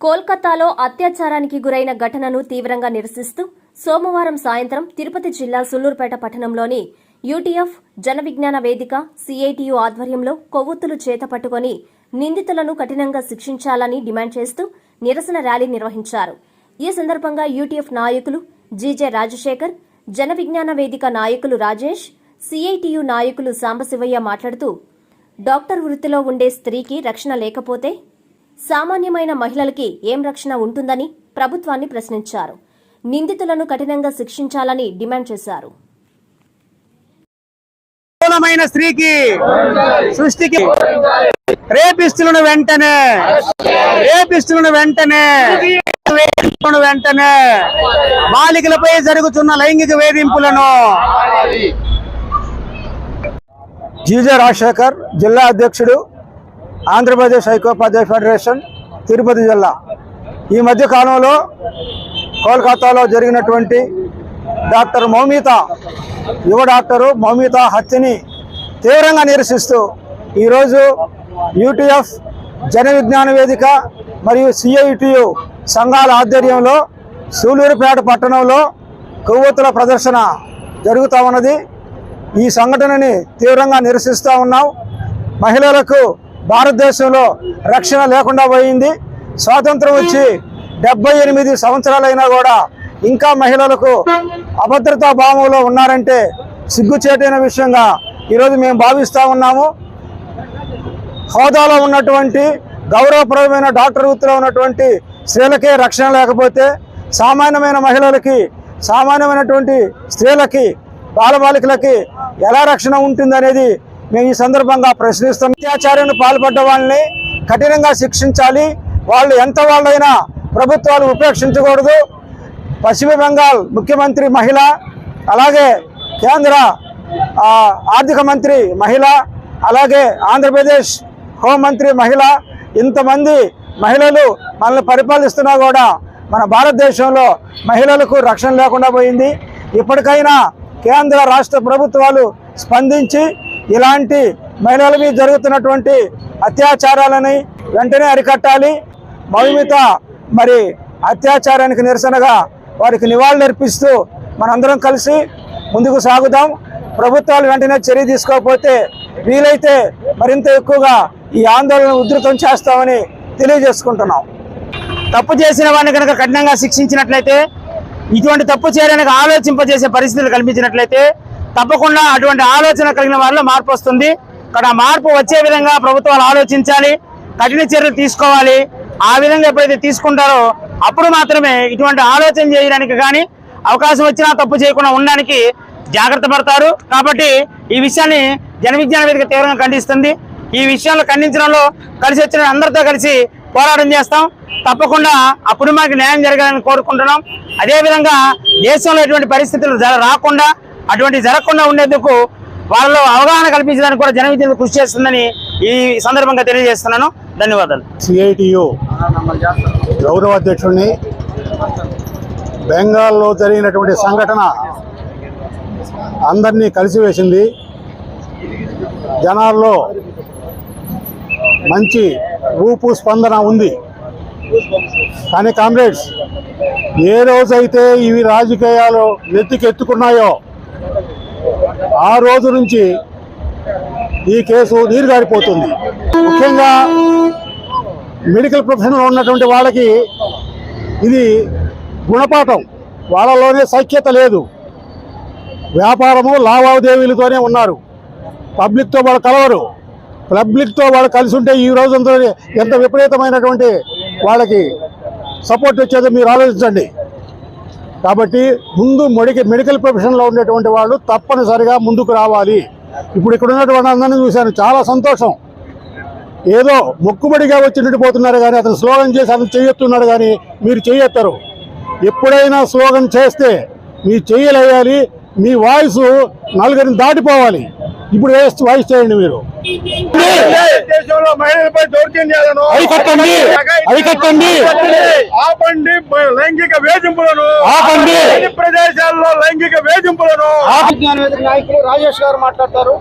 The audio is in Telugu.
కోల్కతాలో అత్యాచారానికి గురైన ఘటనను తీవ్రంగా నిరసిస్తూ సోమవారం సాయంత్రం తిరుపతి జిల్లా సుల్లూరుపేట పట్టణంలోని యూటీఎఫ్ జనవిజ్ఞాన వేదిక సిఐటియు ఆధ్వర్యంలో కొవ్వొత్తులు చేత పట్టుకొని నిందితులను కఠినంగా శిక్షించాలని డిమాండ్ చేస్తూ నిరసన ర్యాలీ నిర్వహించారు. ఈ సందర్భంగా యూటీఎఫ్ నాయకులు జీజే రాజశేఖర్ జనవిజ్ఞాన వేదిక నాయకులు రాజేష్ సిఐటియు నాయకులు సాంబశివయ్య మాట్లాడుతూ డాక్టర్ వృత్తిలో ఉండే స్త్రీకి రక్షణ లేకపోతే సామాన్యమైన మహిళలకి ఏం రక్షణ ఉంటుందని ప్రభుత్వాన్ని ప్రశ్నించారు. నిందితులను కఠినంగా శిక్షించాలని డిమాండ్ చేశారు. స్త్రీకి సృష్టికి రేపిస్తులను వెంటనే రేపిస్తులను వెంటనే వేధింపులను వెంటనే బాలికలపై జరుగుతున్న లైంగిక వేధింపులను జీజే రాజశేఖర్ జిల్లా అధ్యక్షుడు ఆంధ్రప్రదేశ్ ఐకోపాధ్యాయ ఫెడరేషన్ తిరుపతి జిల్లా. ఈ మధ్య కాలంలో కోల్కతాలో జరిగినటువంటి డాక్టర్ మౌమిత యువ డాక్టరు మౌమిత హత్యని తీవ్రంగా నిరసిస్తూ ఈరోజు యూటీఎఫ్ జన విజ్ఞాన వేదిక మరియు సిఐటియు సంఘాల ఆధ్వర్యంలో సూలూరుపేట పట్టణంలో కొవ్వొత్తుల ప్రదర్శన జరుగుతూ ఉన్నది. ఈ సంఘటనని తీవ్రంగా నిరసిస్తూ ఉన్నాం. మహిళలకు భారతదేశంలో రక్షణ లేకుండా పోయింది. స్వాతంత్రం వచ్చి డెబ్బై ఎనిమిది సంవత్సరాలైనా కూడా ఇంకా మహిళలకు అభద్రతా భావంలో ఉన్నారంటే సిగ్గుచేటైన విషయంగా ఈరోజు మేము భావిస్తూ ఉన్నాము. హోదాలో ఉన్నటువంటి గౌరవప్రదమైన డాక్టర్ వృత్తిలో ఉన్నటువంటి స్త్రీలకే రక్షణ లేకపోతే సామాన్యమైన మహిళలకి సామాన్యమైనటువంటి స్త్రీలకి బాలబాలికలకి ఎలా రక్షణ ఉంటుందనేది మేము ఈ సందర్భంగా ప్రశ్నిస్తాం. అత్యాచారాన్ని పాల్పడ్డ వాళ్ళని కఠినంగా శిక్షించాలి. వాళ్ళు ఎంత వాళ్ళైనా ప్రభుత్వాలు ఉపేక్షించకూడదు. పశ్చిమ బెంగాల్ ముఖ్యమంత్రి మహిళ అలాగే కేంద్ర ఆర్థిక మంత్రి మహిళ అలాగే ఆంధ్రప్రదేశ్ హోంమంత్రి మహిళ ఇంతమంది మహిళలు మనల్ని పరిపాలిస్తున్నా కూడా మన భారతదేశంలో మహిళలకు రక్షణ లేకుండా పోయింది. ఇప్పటికైనా కేంద్ర రాష్ట్ర ప్రభుత్వాలు స్పందించి ఇలాంటి మహిళల మీద జరుగుతున్నటువంటి అత్యాచారాలని వెంటనే అరికట్టాలి. మౌమిత మరి అత్యాచారానికి నిరసనగా వారికి నివాళులర్పిస్తూ మనందరం కలిసి ముందుకు సాగుదాం. ప్రభుత్వాలు వెంటనే చర్య తీసుకోకపోతే వీలైతే మరింత ఎక్కువగా ఈ ఆందోళన ఉధృతం చేస్తామని తెలియజేసుకుంటున్నాం. తప్పు చేసిన వాడిని కనుక కఠినంగా శిక్షించినట్లయితే ఇటువంటి తప్పు చేయడానికి ఆలోచింపజేసే పరిస్థితులు కల్పించినట్లయితే తప్పకుండా అటువంటి ఆలోచన కలిగిన వారిలో మార్పు వస్తుంది. ఇక్కడ మార్పు వచ్చే విధంగా ప్రభుత్వాలు ఆలోచించాలి కఠిన చర్యలు తీసుకోవాలి. ఆ విధంగా ఎప్పుడైతే తీసుకుంటారో అప్పుడు మాత్రమే ఇటువంటి ఆలోచన చేయడానికి కానీ అవకాశం వచ్చినా తప్పు చేయకుండా ఉండడానికి జాగ్రత్త పడతారు. కాబట్టి ఈ విషయాన్ని జనవిజ్ఞాన వేదిక తీవ్రంగా ఖండిస్తుంది. ఈ విషయంలో ఖండించడంలో కలిసి వచ్చిన అందరితో కలిసి పోరాటం చేస్తాం. తప్పకుండా అప్పుడు మాకు న్యాయం జరగాలని కోరుకుంటున్నాం. అదేవిధంగా దేశంలో ఎటువంటి పరిస్థితులు జర- రాకుండా అటువంటి జరగకుండా ఉండేందుకు వాళ్ళలో అవగాహన కల్పించడానికి కూడా జన కృషి చేస్తుందని ఈ సందర్భంగా తెలియజేస్తున్నాను. ధన్యవాదాలు. సిఐటియు గౌరవ అధ్యక్షుడిని బెంగాల్లో జరిగినటువంటి సంఘటన అందరినీ కలిసివేసింది జనాల్లో మంచి ఊపు స్పందన ఉంది. కానీ కామ్రేడ్స్ ఏ రోజైతే ఇవి రాజకీయాలు నెత్తికెత్తుకున్నాయో ఆ రోజు నుంచి ఈ కేసు నీరుగారిపోతుంది. ముఖ్యంగా మెడికల్ ప్రొఫెషన్లో ఉన్నటువంటి వాళ్ళకి ఇది గుణపాఠం. వాళ్ళలోనే సఖ్యత లేదు. వ్యాపారము లావాదేవీలతోనే ఉన్నారు. పబ్లిక్తో వాళ్ళు కలవరు. పబ్లిక్తో వాళ్ళు కలిసి ఉంటే ఈ రోజంతా ఎంత విపరీతమైనటువంటి వాళ్ళకి సపోర్ట్ వచ్చేదో మీరు ఆలోచించండి. కాబట్టి ముందు మెడికల్ మెడికల్ ప్రొఫెషన్లో ఉండేటువంటి వాళ్ళు తప్పనిసరిగా ముందుకు రావాలి. ఇప్పుడు ఇక్కడ ఉన్నటువంటి అందరినీ చూశాను చాలా సంతోషం. ఏదో మొక్కుబడిగా వచ్చి నిండిపోతున్నారు కానీ అతను స్లోగన్ చేసి అతను చేయొత్తున్నాడు కానీ మీరు చేయొత్తారు. ఎప్పుడైనా స్లోగన్ చేస్తే మీ చెయ్యలేయాలి మీ వాయిస్ నలుగురిని దాటిపోవాలి. ఇప్పుడు వేస్ట్ వాయిస్ చేయండి మీరు దేశంలో మహిళలపై దౌర్జన్యాలను అరికట్టండి! అరికట్టండి! ఆపండి లైంగిక వేధింపులను ఆపండి! ప్రదేశాల్లో లైంగిక వేధింపులను నాయకులు రాజేష్ గారు మాట్లాడతారు